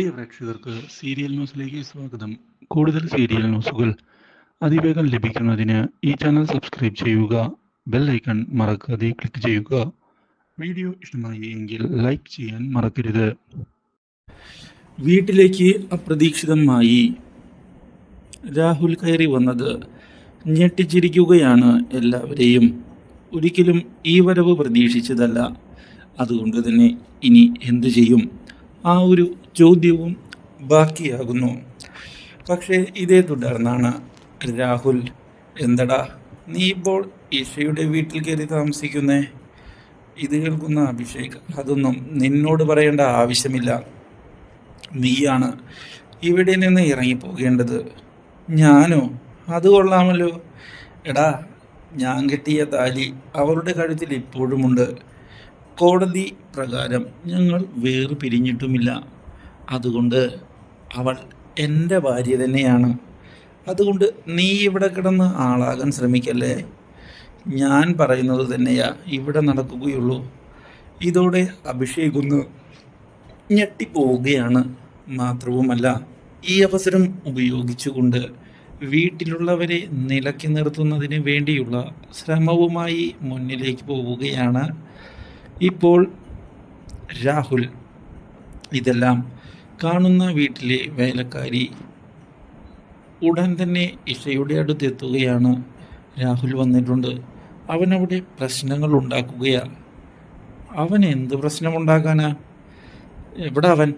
പ്രിയ പ്രേക്ഷകർക്ക് സീരിയൽ ന്യൂസിലേക്ക് സ്വാഗതം. കൂടുതൽ സീരിയൽ ന്യൂസുകൾ അതിവേഗം ലഭിക്കുന്നതിന് ഈ ചാനൽ സബ്സ്ക്രൈബ് ചെയ്യുക ബെൽ ഐക്കൺ മറക്കാതെ ക്ലിക്ക് ചെയ്യുക. വീഡിയോ ഇഷ്ടമായി എങ്കിൽ ലൈക്ക് ചെയ്യാൻ മറക്കരുത്. വീട്ടിലേക്ക് അപ്രതീക്ഷിതമായി രാഹുൽ കയറി വന്നത് ഞെട്ടിച്ചിരിക്കുകയാണ് എല്ലാവരെയും. ഒരിക്കലും ഈ വരവ് പ്രതീക്ഷിച്ചതല്ല. അതുകൊണ്ട് തന്നെ ഇനി എന്തു ചെയ്യും? ആ ഒരു ചോദ്യവും ബാക്കിയാകുന്നു. പക്ഷേ ഇതേ തുടർന്നാണ് രാഹുൽ എന്തടാ നീ ഇപ്പോൾ ഇഷയുടെ വീട്ടിൽ കയറി താമസിക്കുന്നേ? ഇത് കേൾക്കുന്ന അഭിഷേക് അതൊന്നും നിന്നോട് പറയേണ്ട ആവശ്യമില്ല. നീയാണ് ഇവിടെ നിന്ന് ഇറങ്ങിപ്പോകേണ്ടത്. ഞാനോ? അത് കൊള്ളാമല്ലോ. എടാ ഞാൻ കെട്ടിയ താലി അവരുടെ കഴുത്തിൽ ഇപ്പോഴുമുണ്ട്. കോടതി പ്രകാരം ഞങ്ങൾ വേറു പിരിഞ്ഞിട്ടുമില്ല അതുകൊണ്ട് അവൾ എന്റെ ഭാര്യ തന്നെയാണ്. അതുകൊണ്ട് നീ ഇവിടെ കിടന്ന് ആളാകാൻ ശ്രമിക്കല്ലേ? ഞാൻ പറയുന്നത് തന്നെയാ ഇവിടെ നടക്കുകയുള്ളൂ. ഇതോടെ അഭിഷേക് ഒന്ന് ഞെട്ടിപ്പോവുകയാണ്. മാത്രവുമല്ല ഈ അവസരം ഉപയോഗിച്ചുകൊണ്ട് വീട്ടിലുള്ളവരെ നിലക്കി നിർത്തുന്നതിന് വേണ്ടിയുള്ള ശ്രമവുമായി മുന്നിലേക്ക് പോവുകയാണ് ഇപ്പോൾ രാഹുൽ ഇതെല്ലാം കാണുന്ന വീട്ടിലെ വേലക്കാരി ഉടൻ തന്നെ ഇഷയുടെ അടുത്തെത്തുകയാണ് രാഹുൽ വന്നിട്ടുണ്ട്. അവനവിടെ പ്രശ്നങ്ങൾ ഉണ്ടാക്കുകയാണ് അവൻ എന്ത് പ്രശ്നമുണ്ടാക്കാനാ? എവിടെ അവൻ?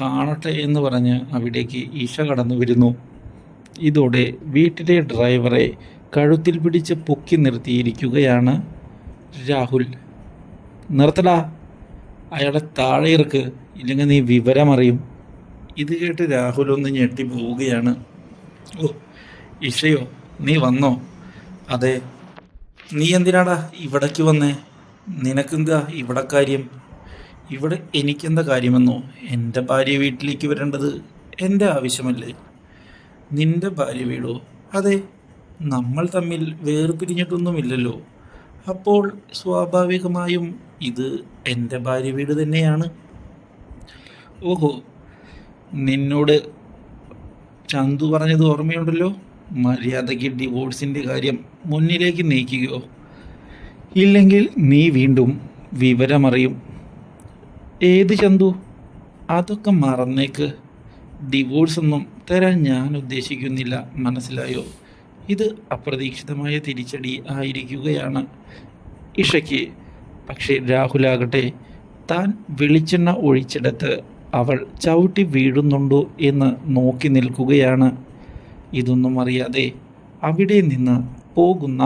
കാണട്ടെ എന്ന് പറഞ്ഞ് അവിടേക്ക് ഈശ കടന്നു വരുന്നു. ഇതോടെ വീട്ടിലെ ഡ്രൈവറെ കഴുത്തിൽ പിടിച്ച് പൊക്കി നിർത്തിയിരിക്കുകയാണ് രാഹുൽ. നിർത്തടാ. അയാളെ താഴെ ഇറക്ക് ഇല്ലെങ്കിൽ നീ വിവരമറിയും. ഇത് കേട്ട് രാഹുൽ ഒന്ന് ഞെട്ടി പോവുകയാണ്. ഓ ഇഷയോ നീ വന്നോ? അതെ. നീ എന്തിനാടാ ഇവിടേക്ക് വന്നേ? നിനക്കെന്താ ഇവിടെ കാര്യം? ഇവിടെ എനിക്കെന്താ കാര്യമെന്നോ? എന്റെ ഭാര്യ വീട്ടിലേക്ക് വരേണ്ടത് എന്റെ ആവശ്യമല്ലേ? നിന്റെ ഭാര്യ വീടോ? അതെ. നമ്മൾ തമ്മിൽ വേർപിരിഞ്ഞിട്ടൊന്നുമില്ലല്ലോ. അപ്പോൾ സ്വാഭാവികമായും ഇത് എന്റെ ഭാര്യ വീട് തന്നെയാണ്. ഓഹോ നിന്നോട് ചന്തു പറഞ്ഞത് ഓർമ്മയുണ്ടല്ലോ? മര്യാദയ്ക്ക് ഡിവോഴ്സിന്റെ കാര്യം മുന്നിലേക്ക് നീക്കുകയോ ഇല്ലെങ്കിൽ നീ വീണ്ടും വിവരമറിയും. ഏത് ചന്തു? അതൊക്കെ മറന്നേക്ക്. ഡിവോഴ്സ് ഒന്നും തരാൻ ഞാൻ ഉദ്ദേശിക്കുന്നില്ല മനസ്സിലായോ? ഇത് അപ്രതീക്ഷിതമായ തിരിച്ചടി ആയിരിക്കുകയാണ്. ഇഷയ്ക്ക് പക്ഷേ രാഹുലാകട്ടെ താൻ വെളിച്ചെണ്ണ ഒഴിച്ചെടുത്ത് അവൾ ചവിട്ടി വീഴുന്നുണ്ടോ എന്ന് നോക്കി നിൽക്കുകയാണ്. ഇതൊന്നും അറിയാതെ അവിടെ നിന്ന് പോകുന്ന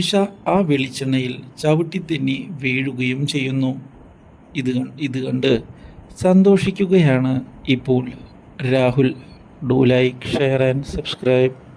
ഇഷ ആ വെളിച്ചെണ്ണയിൽ ചവിട്ടി തെന്നി വീഴുകയും ചെയ്യുന്നു. ഇത് ഇത് കണ്ട് സന്തോഷിക്കുകയാണ് ഇപ്പോൾ Rahul. Do like share and subscribe.